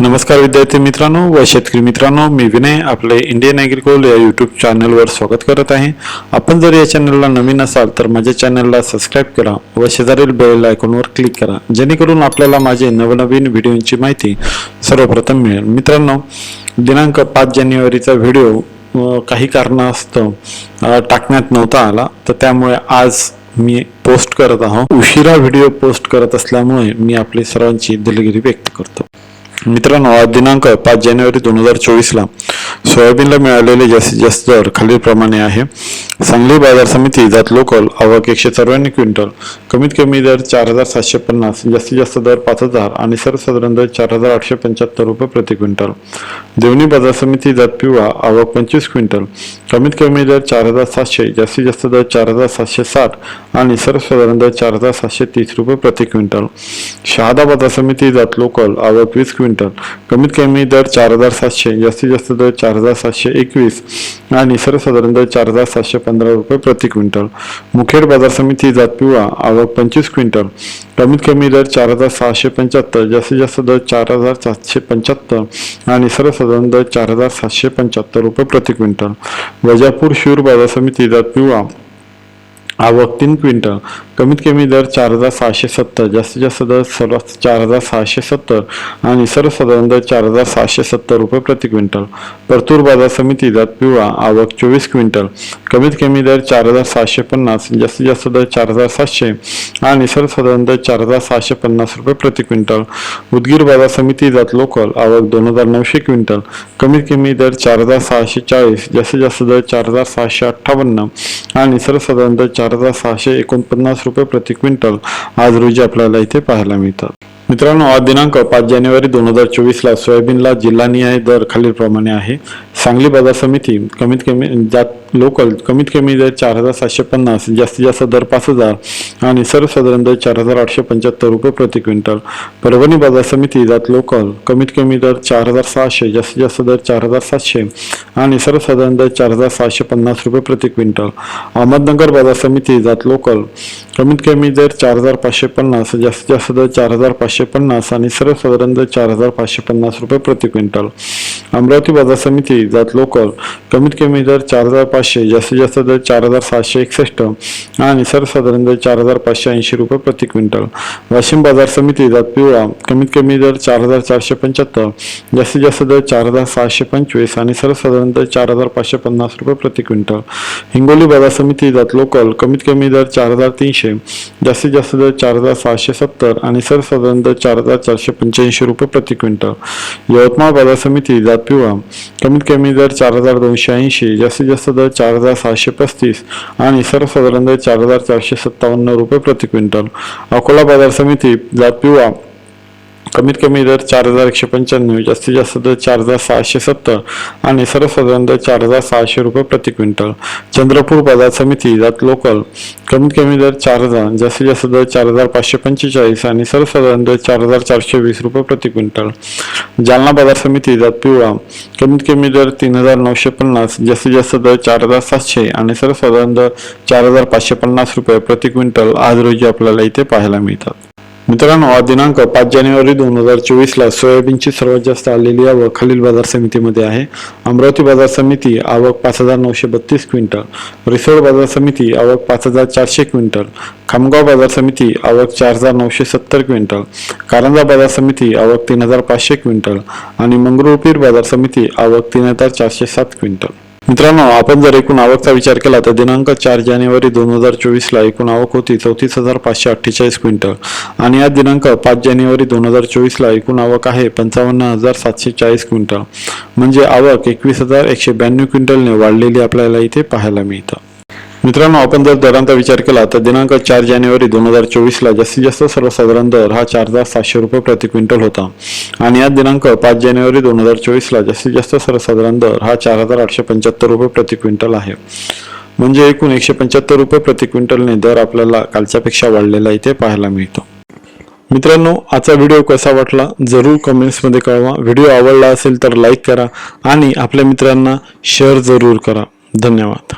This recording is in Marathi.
नमस्कार विद्यार्थी मित्रांनो व शेतकरी मित्रांनो मी विनय आपले इंडियन ॲग्रिकोल या यूट्यूब चॅनलवर स्वागत करत आहे. आपण जर या चॅनलला नवीन असाल तर माझ्या चॅनलला सबस्क्राईब करा व शेजारील बेल आयकॉनवर क्लिक करा जेणेकरून आपल्याला माझे नवनवीन व्हिडिओची माहिती सर्वप्रथम मिळेल. मित्रांनो दिनांक पाच जानेवारीचा व्हिडिओ काही कारणास्तव टाकण्यात नव्हता आला तर त्यामुळे आज मी पोस्ट करत आहोत. उशिरा व्हिडिओ पोस्ट करत असल्यामुळे मी आपली सर्वांची दिलगिरी व्यक्त करतो. मित्रांनो आज दिनांक पाच जानेवारी दोन हजार चोवीसला सोयाबीनला मिळालेले जास्तीत जास्त दर खालीलप्रमाणे आहे. सांगली बाजार समिती जात लोकल आवक एकशे चौऱ्याण्णव क्विंटल कमीत कमी दर चार हजार सातशे पन्नास जास्तीत जास्त दर पाच हजार आणि सर्वसाधारण दर चार हजार आठशे पंच्याहत्तर रुपये प्रति क्विंटल. देवणी बाजार समिती जात पिवळा आवक पंचवीस क्विंटल कमीत कमी दर चार हजार सातशे जास्तीत जास्त दर चार हजार सातशे साठ आणि सर्वसाधारण दर चार हजार सातशे तीस रुपये प्रति क्विंटल. शहादा बाजार समिती जात लोकल आवक वीस क्विंटल कमीत कमी दर चार हजार सातशे जास्तीत जास्त दर चार हजार सातशे एकवीस आणि सर्वसाधारण दर चार हजार सातशे पंधरा रुपये प्रति क्विंटल. मुखेड बाजार समिती जात पिवळा आवक पंचवीस क्विंटल. कमीत कमी दर चार हजार सहाशे पंच्याहत्तर जास्तीत जास्त दर चार हजार सातशे पंच्याहत्तर आणि सर्वसाधारण दर चार हजार सातशे पंच्याहत्तर रुपये प्रति क्विंटल. वजापूर शूर बाजार समिती जात पिवळा आवक तीन क्विंटल. कमीत कमी दर चार हजार सहाशे सत्तर जास्तीत जास्त दर सर्व चार हजार सहाशे सत्तर आणि सर्वसाधारण दर चार हजार सहाशे सत्तर रुपये प्रति क्विंटल. परतूर बाजार समिती जात पिवळा आवक चोवीस क्विंटल. कमीत कमी दर चार हजार सहाशे पन्नास जास्तीत जास्त दर चार हजार सातशे आणि सर्वसाधारण दर चार हजार सहाशे पन्नास रुपये प्रति क्विंटल. उदगीर बाजार समिती जात लोकल आवक दोन हजार नऊशे क्विंटल. कमीत कमी दर चार हजार सहाशे चाळीस जास्तीत जास्त दर चार हजार सहाशे अठ्ठावन्न आणि सर्वसाधारण दर चार हजार सहाशे एकोणपन्नास रुपये प्रति क्विंटल आज रोजी आपल्याला इथे पाहायला मिळतात. मित्रांनो आज दिनांक पाच जानेवारी दोन हजार चोवीसला सोयाबीनला जिल्हानिहाय दर खालीलप्रमाणे आहे. सांगली बाजार समिती कमीत कमी जात लोकल कमीत कमी दर चार हजार सातशे पन्नास जास्तीत जास्त दर पाच हजार आणि सर्वसाधारण दर चार हजार आठशे पंच्याहत्तर रुपये प्रति क्विंटल. परभणी बाजार समिती जात लोकल कमीत कमी दर चार हजार सहाशे जास्तीत जास्त दर चार हजार सातशे आणि सर्वसाधारण दर चार हजार सहाशे पन्नास रुपये प्रति क्विंटल. अहमदनगर बाजार समिती जात लोकल कमीत कमी दर चार हजार पाचशे पन्नास जास्तीत जास्त दर चार हजार पाचशे पन्नास आणि सर्वसाधारण दर चार हजार पाचशे पन्नास रुपये प्रति क्विंटल. अमरावती बाजार समिती जात लोकल कमीत कमी दर चार हजार पाचशे जास्तीत जास्त दर चार हजार सातशे एकसष्ट आणि सर्वसाधारण दर चार हजार पाचशे ऐंशी रुपये प्रति क्विंटल वाशिम बाजार समिती जात पिवळा कमीत कमी दर चार हजार चारशे पंच्याहत्तर जास्तीत जास्त दर चार हजार सहाशे पंचवीस आणि सर्वसाधारण दर चार हजार पाचशे पन्नास रुपये प्रति क्विंटल हिंगोली बाजार समिती जात लोकल कमीत कमी दर चार हजार तीनशे जास्तीत जास्त दर चार हजार सहाशे सत्तर आणि सर्वसाधारण दर चार हजार चारशे पंच्याऐंशी रुपये प्रति क्विंटल यवतमाळ बाजार समिती जात पिवळा कमीत कमी दर चार हजार दोनशे ऐंशी जास्तीत जास्त दर चार हजार सहाशे पस्तीस आणि सर्वसाधारण दर चार हजार चारशे सत्तावन्न रुपये प्रति क्विंटल. अकोला बाजार समिती जात पिवा कमीत कमी दर चार हजार एकशे पंच्याण्णव जास्तीत जास्त दर चार हजार सहाशे सत्तर आणि सर्वसाधारण दर चार हजार सहाशे रुपये प्रति क्विंटल. चंद्रपूर बाजार समिती जात लोकल कमीत कमी दर चार हजार जास्तीत जास्त दर चार हजार पाचशे पंचेचाळीस आणि सर्वसाधारण दर चार हजार चारशे वीस रुपये प्रति क्विंटल. जालना बाजार समिती जात पिवळा कमीत कमी दर तीन हजार नऊशे पन्नास जास्तीत जास्त दर चार हजार सातशे आणि सर्वसाधारण दर चार हजार पाचशे पन्नास रुपये प्रति क्विंटल आज रोजी आपल्याला इथे पाहायला मिळतात. मित्रांनो आज दिनांक पाच जानेवारी दोन हजार चोवीसला सोयाबीनची सर्वात जास्त आलेली आवक खालील बाजार समितीमध्ये आहे. अमरावती बाजार समिती आवक पाच हजार नऊशे बत्तीस क्विंटल. रिसोड बाजार समिती आवक पाच हजार चारशे क्विंटल. खामगाव बाजार समिती आवक चार हजार नऊशे सत्तर क्विंटल. कारंजा बाजार समिती आवक तीन हजार पाचशे क्विंटल. आणि मंगरुळपीर बाजार समिती आवक तीन हजार चारशे सात क्विंटल. मित्रांनो आपण जर एकूण आवकचा विचार केला तर दिनांक चार जानेवारी दोन हजार चोवीसला एकूण आवक होती चौतीस हजार पाचशे अठ्ठेचाळीस क्विंटल. आणि आज दिनांक पाच जानेवारी दोन हजार चोवीसला एकूण आवक आहे पंचावन्न हजार सातशे चाळीस क्विंटल. म्हणजे आवक एकवीस हजार एकशे ब्याण्णव क्विंटलने वाढलेली आपल्याला इथे पाहायला मिळतं. मित्रांनो आपण जर दरांचा विचार केला तर दिनांक चार जानेवारी दोन हजार चोवीसला जास्तीत जास्त सर्वसाधारण दर हा चार हजार सातशे रुपये प्रति क्विंटल होता. आणि आज दिनांक पाच जानेवारी दोन हजार चोवीसला जास्तीत जास्त सर्वसाधारण दर हा चार हजार आठशे पंच्याहत्तर रुपये प्रति क्विंटल आहे. म्हणजे एकूण एकशे पंच्याहत्तर रुपये प्रति क्विंटलने दर आपल्याला कालच्यापेक्षा वाढलेला इथे पाहायला मिळतो. मित्रांनो आजचा व्हिडिओ कसा वाटला जरूर कमेंट्समध्ये कळवा. व्हिडिओ आवडला असेल तर लाईक करा आणि आपल्या मित्रांना शेअर जरूर करा. धन्यवाद.